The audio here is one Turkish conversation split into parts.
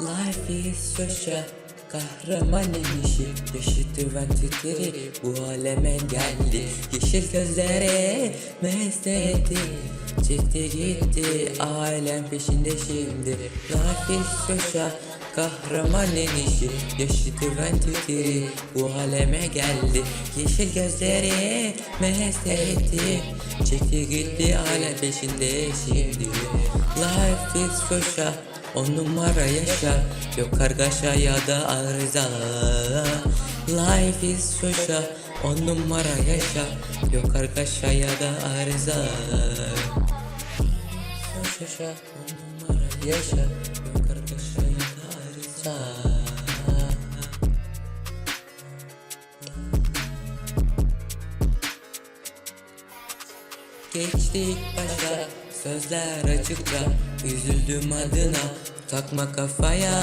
Life is şaşa Kahramanın işi Yaşıtı ben titri Bu aleme geldi. Yeşil gözleri Mest etti gitti Alem peşinde şimdi. Life is şaşa Kahramanın işi Yaşıtı ben titri Bu aleme geldi Yeşil gözleri Mest etti. Çıktı gitti Alem peşinde şimdi. Life is şaşa On numara yaşa. Yok kargaşa ya da arıza. Life is şoşa On numara yaşa. Yok kargaşa ya da arıza. Numara yaşa Geçtik başa sözler açıkça. Üzüldüm adına takma kafaya.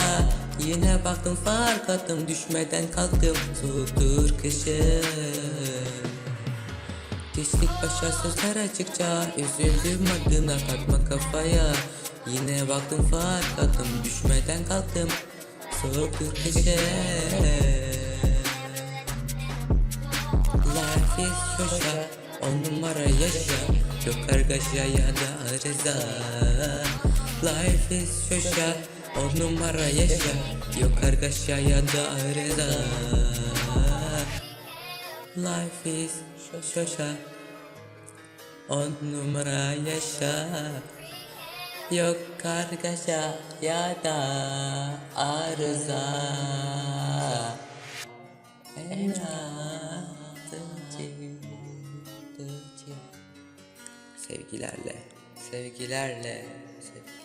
Yine baktım fark attım düşmeden kalktım. Soğuktur kışın Geçtik başa sözler açıkça. Üzüldüm adına takma kafaya. Yine baktım fark attım düşmeden kalktım Soğuktur kışın Life is şoşa On numara yaşa Yok kargaşa ya da arıza Life is şoşa On numara yaşa Yok kargaşa ya da arıza Life is şoşa On numara yaşa Yok kargaşa ya da arıza Sevgilerle, sevgilerle, sevgilerle.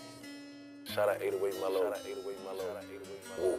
Shout out 808 Mellow. Shout out 808 Mellow.